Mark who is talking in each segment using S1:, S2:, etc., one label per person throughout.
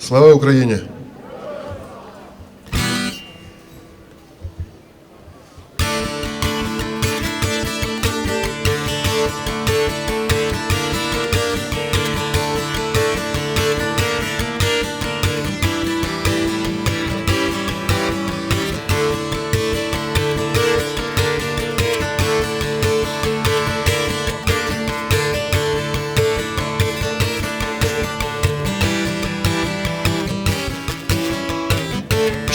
S1: Слава Україні!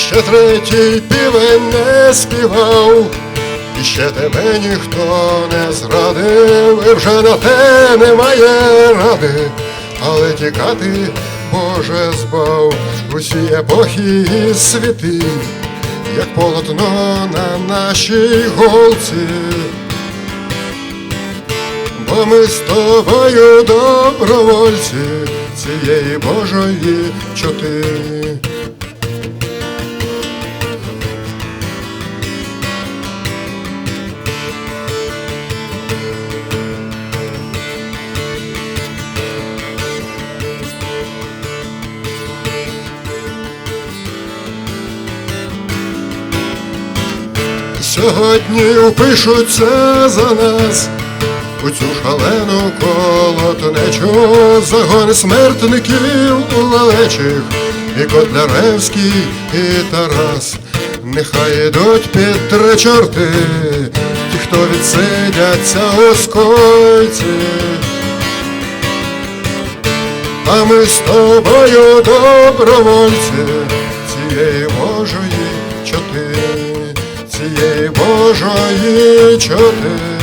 S1: Ще третій півень не співав, і ще тебе ніхто не зрадив, і вже на те немає ради, але тікати Боже збав усі епохи і світи, як полотно на нашій голці. Бо ми з тобою добровольці цієї Божої чоти. Сьогодні впишуться за нас. У цю шалену колотнечу загони смертників лелечих і Котляревський, і Тарас. Нехай ідуть під три чорти, ті, хто відсидяться у скойці. А ми з тобою добровольці. Цієї Божої чоти, цієї Божої чоти.